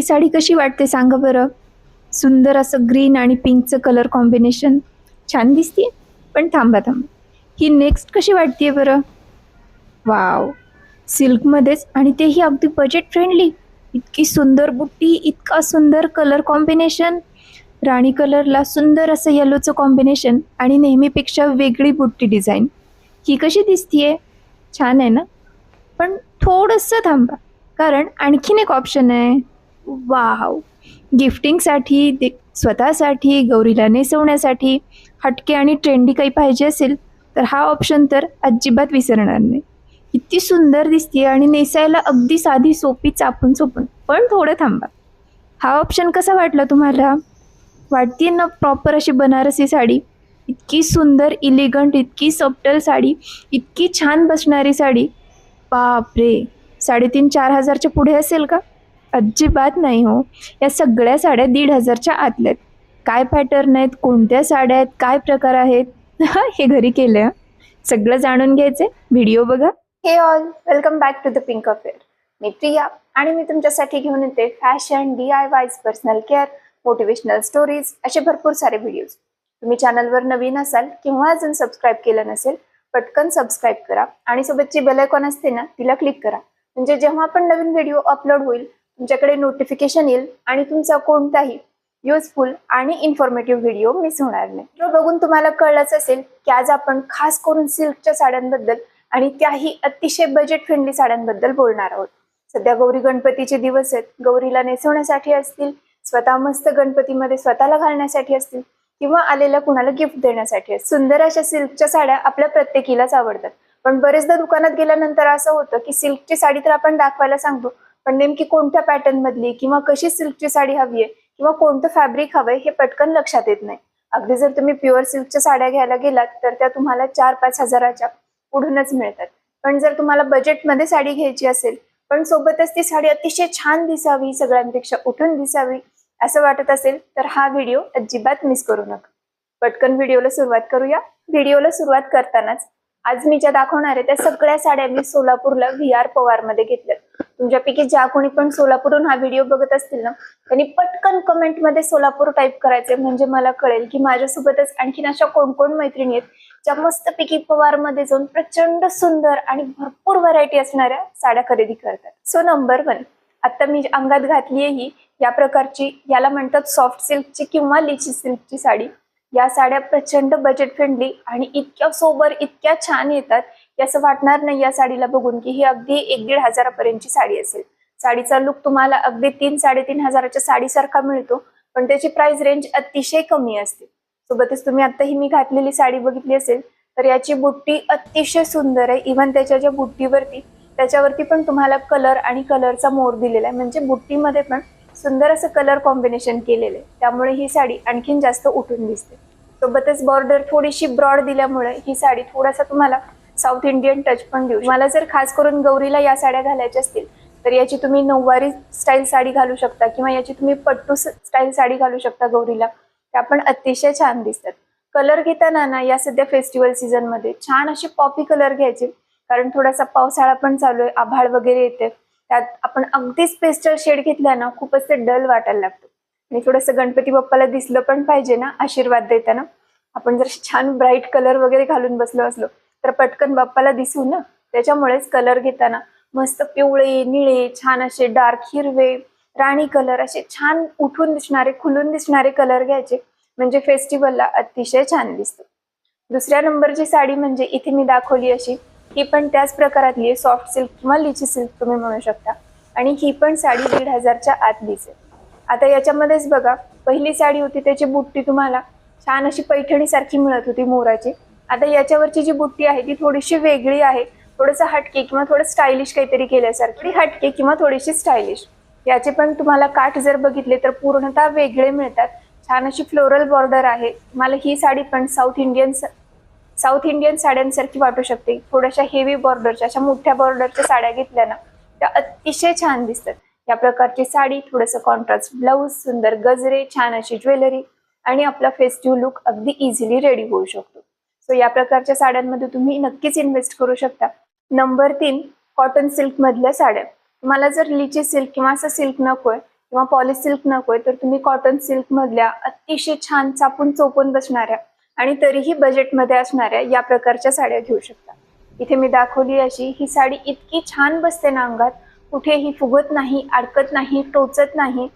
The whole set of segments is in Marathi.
ही साडी कशी वाटते सांगा बरं? सुंदर असं ग्रीन आणि पिंकचं कलर कॉम्बिनेशन छान दिसते पण थांबा थांबा. ही नेक्स्ट कशी वाटते बरं? वाव सिल्कमध्येच आणि तेही अगदी बजेट फ्रेंडली इतकी सुंदर बुट्टी इतका सुंदर कलर कॉम्बिनेशन राणी कलरला सुंदर असं येलोचं कॉम्बिनेशन आणि नेहमीपेक्षा वेगळी बुट्टी डिझाईन ही कशी दिसतीये? छान आहे ना? पण थोडंसं थांबा. कारण आणखीन एक ऑप्शन आहे. वाव. गिफ्टिंगसाठी दे स्वतःसाठी गौरीला नेसवण्यासाठी हटके आणि ट्रेंडी काही पाहिजे असेल तर हा ऑप्शन तर अजिबात विसरणार नाही. किती सुंदर दिसते आणि नेसायला अगदी साधी सोपी चापून सोपून पण थोडं थांबा. हा ऑप्शन कसा वाटला तुम्हाला? वाटते ना प्रॉपर अशी बनारसी साडी? इतकी सुंदर इलिगंट इतकी सप्टल साडी इतकी छान बसणारी साडी? बापरे! साडेतीन चार हजारच्या पुढे असेल का? अजिबात नाही हो. या सगळ्या साड्या दीड हजारच्या आतल्या आहेत. काय पॅटर्न आहेत? कोणत्या साड्या आहेत? काय प्रकार आहेत? हे घरी केलं सगळं जाणून घ्यायचे व्हिडिओ बघा. Hey all welcome back to the pink affair मी प्रिया आणि मी तुमच्यासाठी घेऊन येते fashion D I Ys personal care motivational stories असे भरपूर सारे व्हिडिओज तुम्ही चॅनलवर नवीन असाल किंवा अजून सबस्क्राईब केलं नसेल पटकन सबस्क्राईब करा आणि सोबतची बेलायकॉन असते ना तिला क्लिक करा. म्हणजे जेव्हा पण नवीन व्हिडिओ अपलोड होईल तुमच्याकडे नोटिफिकेशन येईल आणि तुमचा कोणताही युजफुल आणि इन्फॉर्मेटिव्ह व्हिडिओ मिस होणार नाही. तो बघून तुम्हाला कळलंच असेल की आज आपण खास करून सिल्कच्या साड्यांबद्दल आणि त्याही अतिशय बजेट फ्रेंडली साड्यांबद्दल बोलणार आहोत. सध्या गौरी गणपतीचे दिवस आहेत. गौरीला नेसवण्यासाठी असतील स्वतः मस्त गणपतीमध्ये स्वतःला घालण्यासाठी असतील किंवा आलेल्या कुणाला गिफ्ट देण्यासाठी असतील. सुंदर अशा सिल्कच्या साड्या आपल्या प्रत्येकीलाच आवडतात. पण बरेचदा दुकानात गेल्यानंतर असं होतं की सिल्कची साडी तर आपण दाखवायला सांगतो पण नेमकी कोणत्या पॅटर्न मधली किंवा कशी सिल्कची साडी हवी आहे किंवा कोणतं फॅब्रिक हवंय हे पटकन लक्षात येत नाही. अगदी जर तुम्ही प्युअर सिल्कच्या साड्या घ्यायला गेलात तर त्या तुम्हाला चार पाच हजाराच्या पुढूनच मिळतात. पण जर तुम्हाला बजेटमध्ये साडी घ्यायची असेल पण सोबतच ती साडी अतिशय छान दिसावी सगळ्यांपेक्षा उठून दिसावी असं वाटत असेल तर हा व्हिडिओ अजिबात मिस करू नका. पटकन व्हिडिओला सुरुवात करूया. व्हिडिओला सुरुवात करतानाच आज मी ज्या दाखवणार आहे त्या सगळ्या साड्या मी सोलापूरला व्ही आर पवारमध्ये घेतल्यात. तुमच्यापैकी ज्या कोणी पण सोलापूरहून हा व्हिडिओ बघत असतील ना त्यांनी पटकन कमेंटमध्ये सोलापूर टाईप करायचे म्हणजे मला कळेल की माझ्यासोबतच आणखीन अशा कोण कोण मैत्रिणी आहेत ज्या मस्तपैकी पवारमध्ये जाऊन प्रचंड सुंदर आणि भरपूर व्हरायटी असणाऱ्या साड्या खरेदी करतात. सो नंबर वन आता मी अंगात घातली आहे ही या प्रकारची याला म्हणतात सॉफ्ट सिल्कची किंवा लिची सिल्कची साडी. या साड्या प्रचंड बजेट फ्रेंडली आणि इतक्या सोबर इतक्या छान येतात की असं वाटणार नाही या साडीला बघून की ही अगदी एक दीड हजारापर्यंतची साडी असेल. साडीचा लुक तुम्हाला अगदी तीन साडेतीन हजाराच्या साडीसारखा मिळतो पण त्याची प्राइस रेंज अतिशय कमी असते. सोबतच तुम्ही आता ही मी घातलेली साडी बघितली असेल तर याची बुट्टी अतिशय सुंदर आहे. इव्हन त्याच्या ज्या बुट्टीवरती त्याच्यावरती पण तुम्हाला कलर आणि कलरचा मोर दिलेला आहे. म्हणजे बुट्टीमध्ये पण सुंदर असं कलर कॉम्बिनेशन केलेलं आहे. त्यामुळे ही साडी आणखीन जास्त उठून दिसते. सोबतच बॉर्डर थोडीशी ब्रॉड दिल्यामुळे ही साडी थोडासा तुम्हाला साऊथ इंडियन टच पण देऊ मला जर खास करून गौरीला या साड्या घालायच्या असतील तर याची तुम्ही नऊवारी स्टाईल साडी घालू शकता किंवा याची तुम्ही पट्टू स्टाईल साडी घालू शकता गौरीला. त्या पण अतिशय छान दिसतात. कलर घेताना ना या सध्या फेस्टिवल सीझनमध्ये छान असे पॉपी कलर घ्यायचे. कारण थोडासा पावसाळा पण चालू आहे आभाळ वगैरे येते. त्यात आपण अगदीच पेस्टल शेड घेतला ना खूपच ते डल वाटायला लागतो. आणि थोडंसं गणपती बाप्पाला दिसलं पण पाहिजे ना आशीर्वाद देताना. आपण जर छान ब्राईट कलर वगैरे घालून बसलो असलो तर पटकन बाप्पाला दिसू ना? त्याच्यामुळेच कलर घेताना मस्त पिवळे निळे छान असे डार्क हिरवे राणी कलर असे छान उठून दिसणारे खुलून दिसणारे कलर घ्यायचे. म्हणजे फेस्टिवलला अतिशय छान दिसतो. दुसऱ्या नंबरची साडी म्हणजे इथे मी दाखवली अशी. ही पण त्याच प्रकारातली आहे. सॉफ्ट सिल्क किंवा लिची सिल्क तुम्ही म्हणू शकता. आणि ही पण साडी दीड हजारच्या आत दिसेल. आता याच्यामध्येच बघा पहिली साडी होती त्याची बुट्टी तुम्हाला छान अशी पैठणीसारखी मिळत होती मोराची. आता याच्यावरची जी बुट्टी आहे ती थोडीशी वेगळी आहे. थोडंसं हटके किंवा थोडं स्टायलिश काहीतरी केल्यासारखी. हटके किंवा थोडीशी स्टायलिश. याचे पण तुम्हाला काठ जर बघितले तर पूर्णतः वेगळे मिळतात. छान अशी फ्लोरल बॉर्डर आहे. मला ही साडी पण साऊथ इंडियन साऊथ इंडियन साड्यांसारखी वाटू शकते. थोड्याशा हेवी बॉर्डरच्या अशा मोठ्या बॉर्डरच्या साड्या घेतल्या ना त्या अतिशय छान दिसतात. या प्रकारची साडी थोडंसं कॉन्ट्रास्ट ब्लाऊज सुंदर गजरे छान अशी ज्वेलरी आणि आपला फेस्टिव्ह लुक अगदी इझिली रेडी होऊ शकतो. सो या प्रकारच्या साड्यांमध्ये तुम्ही नक्कीच इन्व्हेस्ट करू शकता. नंबर तीन कॉटन सिल्क मधल्या साड्या. तुम्हाला जर लिची सिल्क किंवा असं सिल्क नकोय किंवा पॉली सिल्क नकोय तर तुम्ही कॉटन सिल्क मधल्या अतिशय छान चापून चोपून बसणाऱ्या आणि तरीही बजेटमध्ये असणाऱ्या या प्रकारच्या साड्या घेऊ शकता. इथे मी दाखवली अशी ही साडी इतकी छान बसते ना अंगात. कुठेही फुगत नाही अडकत नाही टोचत नाही.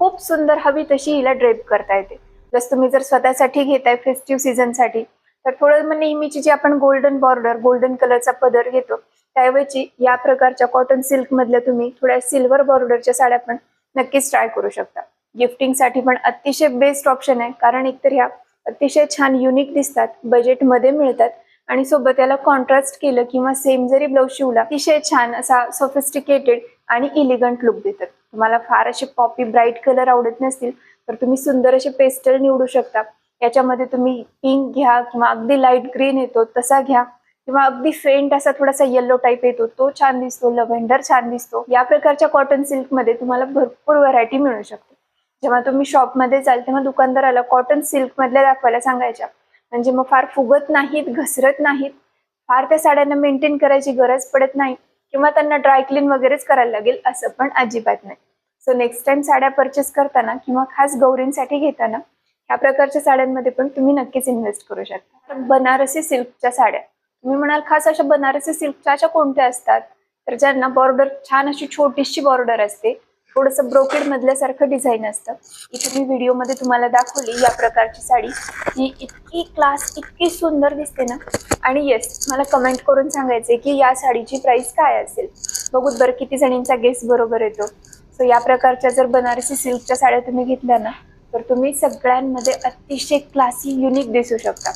खूप सुंदर हवी तशी हिला ड्रेप करता येते. प्लस तुम्ही जर स्वतःसाठी घेताय फेस्टिव्ह सीझनसाठी तर थोडं मग नेहमीची जी आपण गोल्डन बॉर्डर गोल्डन कलरचा पदर घेतो त्याऐवजी या प्रकारच्या कॉटन सिल्क मधल्या तुम्ही थोड्या सिल्वर बॉर्डरच्या साड्या पण नक्कीच ट्राय करू शकता. गिफ्टिंगसाठी पण अतिशय बेस्ट ऑप्शन आहे कारण एकतर ह्या अतिशय छान युनिक दिसतात बजेटमध्ये मिळतात आणि सोबत याला कॉन्ट्रास्ट केलं किंवा सेम जरी ब्लाऊज शिवला अतिशय छान असा सोफिस्टिकेटेड आणि इलिगंट लुक देतात. तुम्हाला फार असे पॉपी ब्राईट कलर आवडत नसतील तर तुम्ही सुंदर असे पेस्टल निवडू शकता. याच्यामध्ये तुम्ही पिंक घ्या किंवा अगदी लाइट ग्रीन येतो तसा घ्या. किंवा अगदी फेंट असा थोडासा येल्लो टाईप येतो तो छान दिसतो लव्हेंडर छान दिसतो. या प्रकारच्या कॉटन सिल्कमध्ये तुम्हाला भरपूर व्हरायटी मिळू शकते. जेव्हा तुम्ही शॉपमध्ये जाल तेव्हा दुकानदाराला कॉटन सिल्क मधल्या दाखवायला सांगायच्या. म्हणजे मग फार फुगत नाहीत घसरत नाहीत. फार त्या साड्यांना मेंटेन करायची गरज पडत नाही. किंवा त्यांना ड्राय क्लीन वगैरेच करायला लागेल असं पण अजिबात नाही. सो नेक्स्ट टाइम साड्या परचेस करताना किंवा खास गौरींसाठी घेताना ह्या प्रकारच्या साड्यांमध्ये पण तुम्ही नक्कीच इन्व्हेस्ट करू शकता. बनारसी सिल्कच्या साड्या. तुम्ही म्हणाल खास अशा बनारसी सिल्कच्या अशा कोणत्या असतात? तर ज्यांना बॉर्डर छान अशी छोटीशी बॉर्डर असते थोडंसं ब्रोकेड मधल्यासारखं डिझाईन असतं. इथे मी व्हिडिओमध्ये तुम्हाला दाखवली या प्रकारची साडी. ही इतकी क्लास इतकी सुंदर दिसते ना. आणि येस मला कमेंट करून सांगायचे की या साडीची प्राइस काय असेल? बघूत बरं किती जणींचा गेस बरोबर येतो. सो या प्रकारच्या जर बनारसी सिल्कच्या साड्या तुम्ही घेतल्या ना तर तुम्ही सगळ्यांमध्ये अतिशय क्लासी युनिक दिसू शकता.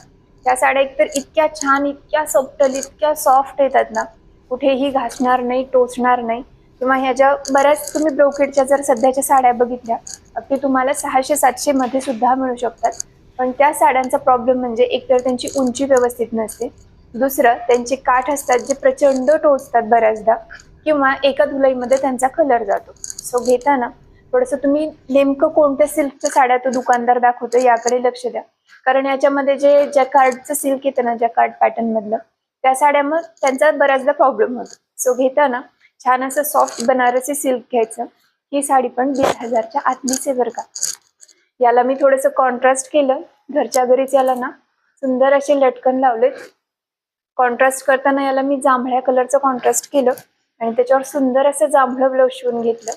त्या साड्या एकतर इतक्या छान इतक्या सॉफ्टल इतक्या सॉफ्ट येतात ना कुठेही घासणार नाही टोचणार नाही. किंवा ह्याच्या बऱ्याच तुम्ही ब्रोकेडच्या जर सध्याच्या साड्या बघितल्या अगदी तुम्हाला सहाशे सातशे मध्ये सुद्धा मिळू शकतात. पण त्या साड्यांचा प्रॉब्लेम म्हणजे एकतर त्यांची उंची व्यवस्थित नसते. दुसरं त्यांचे काठ असतात जे प्रचंड टोचतात बऱ्याचदा. किंवा एका धुलाईमध्ये त्यांचा कलर जातो. सो घेताना थोडस तुम्ही नेमकं कोणत्या सिल्कच्या साड्या तो दुकानदार दाखवतो याकडे लक्ष द्या. कारण याच्यामध्ये जे ज्या कार्डचं सिल्क येतं ना ज्या कार्ड पॅटर्न मधलं त्या साड्या मग त्यांचा बऱ्याचदा प्रॉब्लेम होतो. सो घेताना छान असं सॉफ्ट बनारसी सिल्क घ्यायचं. ही साडी पण दीड हजारच्या आतलीच आहे बरं का. याला मी थोडंसं कॉन्ट्रास्ट केलं. घरच्या घरीच याला ना सुंदर असे लटकन लावलेत. कॉन्ट्रास्ट करताना याला मी जांभळ्या कलरचं कॉन्ट्रास्ट केलं. आणि त्याच्यावर सुंदर असं जांभळं ब्लाऊज शिवून घेतलं.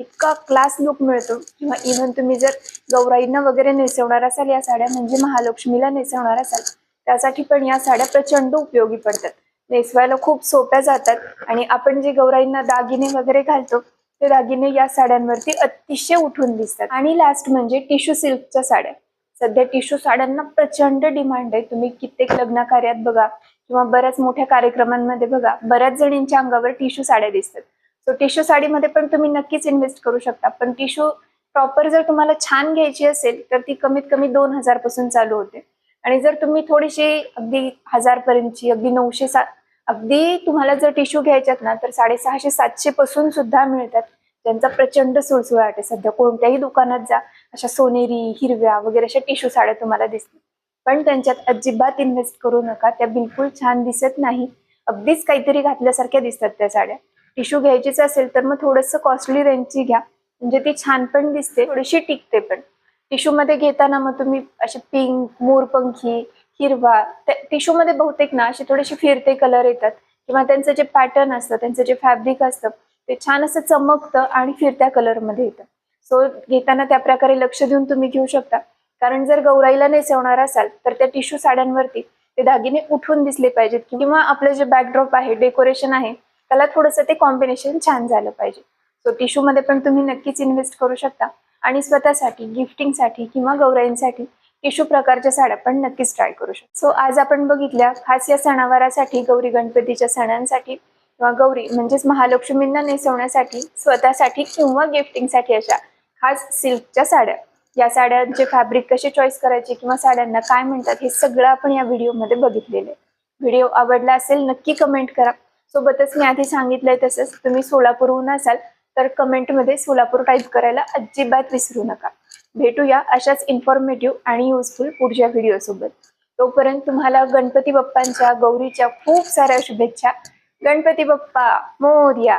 इतका क्लास लुक मिळतो. किंवा इव्हन तुम्ही जर गौराईंना वगैरे नेसवणार असाल या साड्या म्हणजे महालक्ष्मीला नेसवणार असाल त्यासाठी पण या साड्या प्रचंड उपयोगी पडतात. नेसवायला खूप सोप्या जातात आणि आपण जे गौराईंना दागिने वगैरे घालतो ते दागिने या साड्यांवरती अतिशय उठून दिसतात. आणि लास्ट म्हणजे टिश्यू सिल्कच्या साड्या. सध्या टिश्यू साड्यांना प्रचंड डिमांड आहे. तुम्ही कित्येक लग्न कार्यात बघा किंवा बऱ्याच मोठ्या कार्यक्रमांमध्ये बघा बऱ्याच जणींच्या अंगावर टिश्यू साड्या दिसतात. सो टिश्यू साडीमध्ये पण तुम्ही नक्कीच इन्व्हेस्ट करू शकता. पण टिश्यू प्रॉपर जर तुम्हाला छान घ्यायची असेल तर ती कमीत कमी दोन हजारपासून चालू होते. आणि जर तुम्ही थोडीशी अगदी हजार पर्यंतची अगदी नऊशे सात अगदी तुम्हाला जर टिश्यू घ्यायच्यात ना तर साडेसहाशे सातशे पासून सुद्धा मिळतात. ज्यांचा प्रचंड सुळसुळाट आहे सध्या कोणत्याही दुकानात जा अशा सोनेरी हिरव्या वगैरे अशा टिश्यू साड्या तुम्हाला दिसतील. पण त्यांच्यात अजिबात इन्व्हेस्ट करू नका. त्या बिलकुल छान दिसत नाही. अगदीच काहीतरी घातल्यासारख्या दिसतात त्या साड्या. टिश्यू घ्यायचीच असेल तर मग थोडंसं कॉस्टली रेंजची घ्या. म्हणजे ती छान पण दिसते थोडीशी टिकते पण. टिश्यू मध्ये घेताना मग तुम्ही असे पिंक मोरपंखी हिरवा टिश्यू मध्ये बहुतेक ना असे थोडेसे फिरते कलर येतात. किंवा त्यांचं जे पॅटर्न असतं त्यांचं जे फॅब्रिक असतं ते छान असं चमकतं आणि फिरत्या कलरमध्ये येतं. सो घेताना त्या प्रकारे लक्ष देऊन तुम्ही घेऊ शकता. कारण जर गौराईला नेसवणार असाल तर त्या टिश्यू साड्यांवरती ते दागिने उठून दिसले पाहिजेत. किंवा आपलं जे बॅकड्रॉप आहे डेकोरेशन आहे त्याला थोडंसं ते कॉम्बिनेशन छान झालं पाहिजे. सो टिश्यू मध्ये पण तुम्ही नक्कीच इन्व्हेस्ट करू शकता. आणि स्वतःसाठी गिफ्टिंगसाठी किंवा गौराईंसाठी टिश्यू प्रकारच्या साड्या पण नक्कीच ट्राय करू शकतो. सो आज आपण बघितल्या खास या सणावारासाठी गौरी गणपतीच्या सणांसाठी किंवा गौरी म्हणजेच महालक्ष्मींना नेसवण्यासाठी स्वतःसाठी किंवा गिफ्टिंगसाठी अशा खास सिल्कच्या साड्या. या साड्यांचे फॅब्रिक कसे चॉईस करायचे किंवा साड्यांना काय म्हणतात हे सगळं आपण या व्हिडिओमध्ये बघितलेले व्हिडिओ आवडला असेल नक्की कमेंट करा. सोबतच मी आधी सांगितलंय तसंच तुम्ही सोलापूरहून असाल तर कमेंटमध्ये सोलापूर टाईप करायला अजिबात विसरू नका. भेटूया अशाच इन्फॉर्मेटिव्ह आणि युजफुल पुढच्या व्हिडिओसोबत तोपर्यंत तुम्हाला गणपती बाप्पांच्या गौरीच्या खूप साऱ्या शुभेच्छा. गणपती बाप्पा मोर्या!